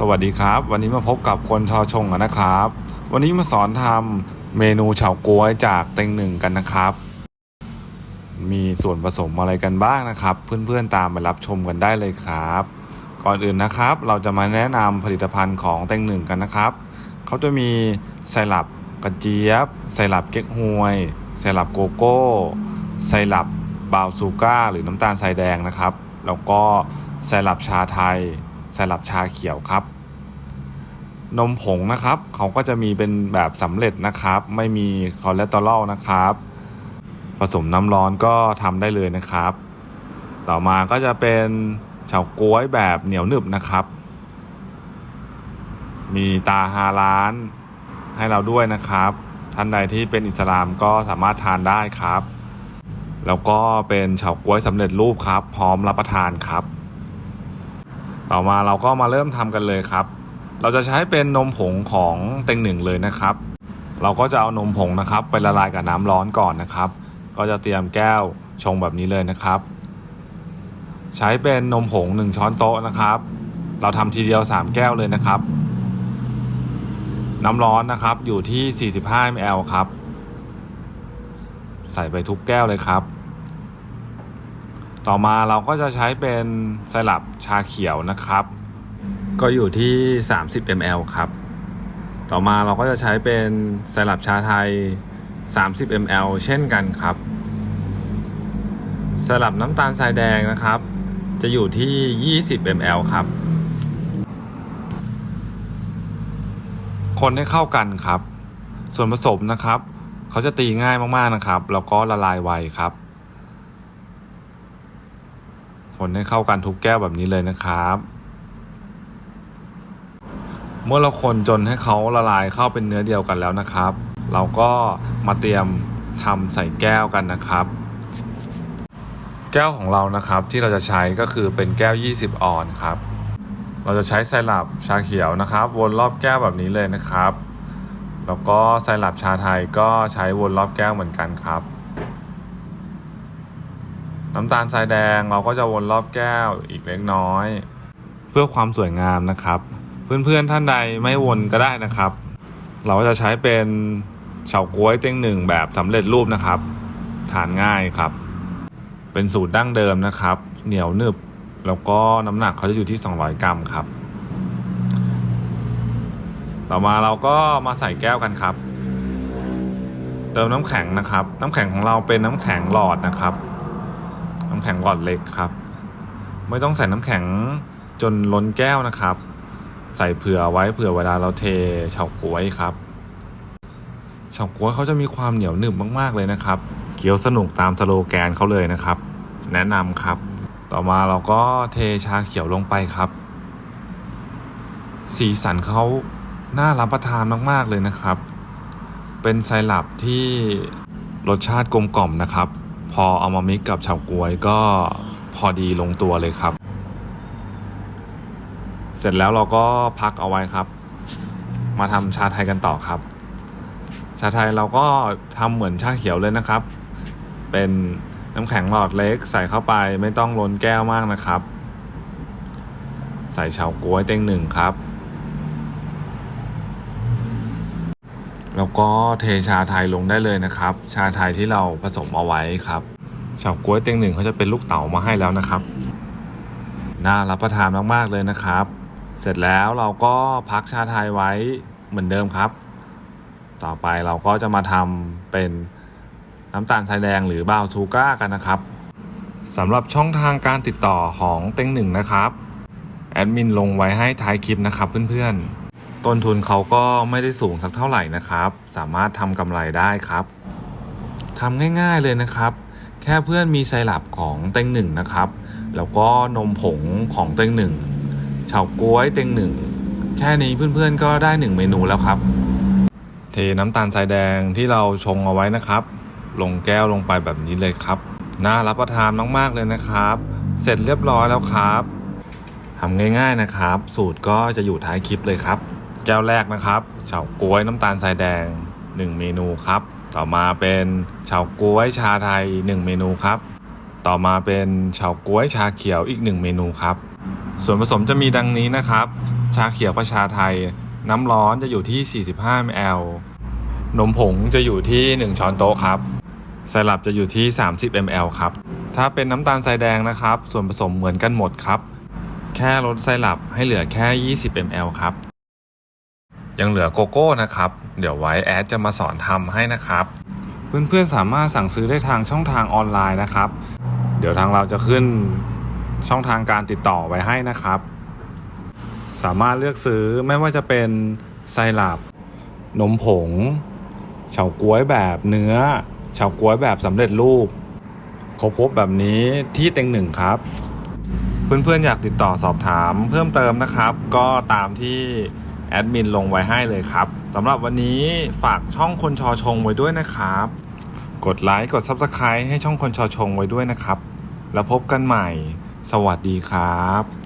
สวัสดีครับ วันนี้มาพบกับคนทอชงกันนะครับ วันนี้มาสอนทำเมนูเฉาก๊วยจากเต็งหนึ่งกันนะครับ มีส่วนผสมอะไรกันบ้างนะครับ เพื่อนๆตามไปรับชมกันได้เลยครับ ก่อนอื่นนะครับ เราจะมาแนะนำผลิตภัณฑ์ของเต็งหนึ่งกันนะครับเขาจะมีไซรัปกระเจี๊ยบไซรัปเก๊กฮวยไซรัปโกโก้ไซรัปบาวซูก้า หรือน้ำตาลทรายแดงนะครับ แล้วก็ไซรัปชาไทย ไซรัปชาเขียวครับ นมผงนะครับเขาก็จะมีเป็นแบบสำเร็จนะครับ ไม่มีคอเลสเตอรอลนะครับ ผสมน้ำร้อนก็ทำได้เลยนะครับ ต่อมาก็จะเป็นเฉาก๊วยแบบเหนียวหนึบนะครับ มีตาฮาล้านให้เราด้วยนะครับ ท่านใดที่เป็นอิสลามก็สามารถทานได้ครับ แล้วก็เป็นเฉาก๊วยสำเร็จรูปครับ พร้อมรับประทานครับ ต่อมาเราก็มาเริ่มทำกันเลยครับ เราจะใช้เป็นนมผงของเต็งหนึ่งเลยนะครับ เราก็จะเอานมผงนะครับ ไปละลายกับน้ำร้อนก่อนนะครับ ก็จะเตรียมแก้วชงแบบนี้เลยนะครับ ใช้เป็นนมผง 1 ช้อนโต๊ะนะครับ เราทำทีเดียว 3 แก้วเลยนะครับ น้ำร้อนนะครับอยู่ที่ 45 ml ครับ ใส่ไปทุกแก้วเลยครับ ต่อมาเราก็จะใช้เป็นไซรัปชาเขียวนะครับ ก็อยู่ที่ 30 ml ครับ ต่อมาเราก็จะใช้เป็นไซรัปชาไทย 30 ml เช่นกันครับไซรัปน้ำตาลทรายแดงนะครับ จะอยู่ที่ 20 ml ครับ คนให้เข้ากันครับ ส่วนผสมนะครับ เขาจะตีง่ายมากๆนะครับ แล้วก็ละลายไวครับ คนให้เข้ากันทุกแก้วแบบนี้เลยนะครับ เมื่อเราคนจนให้เขาละลายเข้าเป็นเนื้อเดียวกันแล้วนะครับ เราก็มาเตรียมทำใส่แก้วกันนะครับ แก้วของเรานะครับที่เราจะใช้ก็คือเป็นแก้ว 20 ออนครับ เราจะใช้ไซรัปชาเขียวนะครับ วนรอบแก้วแบบนี้เลยนะครับ แล้วก็ไซรัปชาไทยก็ใช้วนรอบแก้วเหมือนกันครับ น้ำตาลทรายแดงเราก็จะวนรอบแก้วอีกเล็กน้อย เพื่อความสวยงามนะครับ เพื่อนๆท่านใดไม่วนก็ได้นะครับ เราจะใช้เป็นเฉาก๊วยเต็งหนึ่งแบบสำเร็จรูปนะครับ ทานง่ายครับ เป็นสูตรดั้งเดิมนะครับ เหนียวหนึบ แล้วก็น้ำหนักเขาจะอยู่ที่ 200 กรัมครับ ต่อมาเราก็มาใส่แก้วกันครับ เติมน้ำแข็งนะครับ น้ำแข็งของเราเป็นน้ำแข็งหลอดนะครับ น้ำแข็งหลอดเล็กครับ ไม่ต้องใส่น้ำแข็งจนล้นแก้วนะครับ ใส่เผื่อไว้เผื่อเวลาเราเทเฉาก๊วยครับเฉาก๊วยเขาจะมีความเหนียวหนึบมากๆเลยนะครับเคี้ยวสนุกตามสโลแกนเขาเลยนะครับ แนะนำครับ ต่อมาเราก็เทชาเขียวลงไปครับ สีสันเขาน่ารับประทานมากๆเลยนะครับ เป็นไซรัปที่รสชาติกลมกล่อมนะครับ พอเอามามิกกับเฉาก๊วยก็พอดีลงตัวเลยครับ เสร็จแล้วเราก็พักเอาไว้ครับ มาทำชาไทยกันต่อครับ ชาไทยเราก็ทำเหมือนชาเขียวเลยนะครับ เป็นน้ำแข็งหลอดเล็กใส่เข้าไปไม่ต้องล้นแก้วมากนะครับ ใส่เฉาก๊วยเต็งหนึ่งครับ แล้วก็เทชาไทยลงได้เลยนะครับ ชาไทยที่เราผสมเอาไว้ครับเฉาก๊วยเต็งหนึ่งเขาจะเป็นลูกเต๋ามาให้แล้วนะครับ น่ารับประทานมากๆเลยนะครับ เสร็จแล้วเราก็พักชาไทยไว้เหมือนเดิมครับ ต่อไปเราก็จะมาทำเป็นน้ำตาลทรายแดงหรือบาวน์ชูก้ากันนะครับสำหรับช่องทางการติดต่อของเต็งหนึ่งนะครับ แอดมินลงไว้ให้ท้ายคลิปนะครับเพื่อนๆ ต้นทุนเขาก็ไม่ได้สูงสักเท่าไหร่นะครับ สามารถทำกำไรได้ครับทำง่ายๆเลยนะครับ แค่เพื่อนมีไซรัปของเต็งหนึ่งนะครับ แล้วก็นมผงของเต็งหนึ่งเฉาก๊วยเต็งหนึ่งแค่นี้เพื่อนๆก็ได้หนึ่งเมนูแล้วครับ เทน้ำตาลทรายแดงที่เราชงเอาไว้นะครับ ลงแก้วลงไปแบบนี้เลยครับ น่ารับประทานมากๆเลยนะครับ เสร็จเรียบร้อยแล้วครับทำง่ายๆนะครับ สูตรก็จะอยู่ท้ายคลิปเลยครับ แก้วแรกนะครับเฉาก๊วยน้ำตาลทรายแดง 1 เมนูครับ ต่อมาเป็นเฉาก๊วยชาไทย 1 เมนูครับ ต่อมาเป็นเฉาก๊วยชาเขียวอีก 1 เมนูครับ ส่วนผสมจะมีดังนี้นะครับ ชาเขียวประชาไทย น้ำร้อนจะอยู่ที่ 45 ml นมผงจะอยู่ที่ 1 ช้อนโต๊ะครับไซรัปจะอยู่ที่ 30 ml ครับ ถ้าเป็นน้ำตาลทรายแดงนะครับ ส่วนผสมเหมือนกันหมดครับ แค่ลดไซรัปให้เหลือแค่ 20 ml ครับ ยังเหลือโกโก้นะครับ เดี๋ยวไว้แอดจะมาสอนทำให้นะครับ เพื่อนๆสามารถสั่งซื้อได้ทางช่องทางออนไลน์นะครับ เดี๋ยวทางเราจะขึ้นช่องทางการติดต่อไว้ให้นะครับ สามารถเลือกซื้อไม่ว่าจะเป็นไซรัปนมผงเฉาก๊วยแบบเนื้อเฉาก๊วยแบบสำเร็จรูปครบครบแบบนี้ที่เต็งหนึ่งครับ เพื่อนๆอยากติดต่อสอบถามเพิ่มเติมนะครับ ก็ตามที่ อดมินลงไว้ให้เลยครับสำหรับวันนี้ฝากช่องคนชอชงไว้ด้วยนะครับ กดไลค์กด Subscribe ให้ช่องคนชอชงไว้ด้วยนะครับ แล้วพบกันใหม่ สวัสดีครับ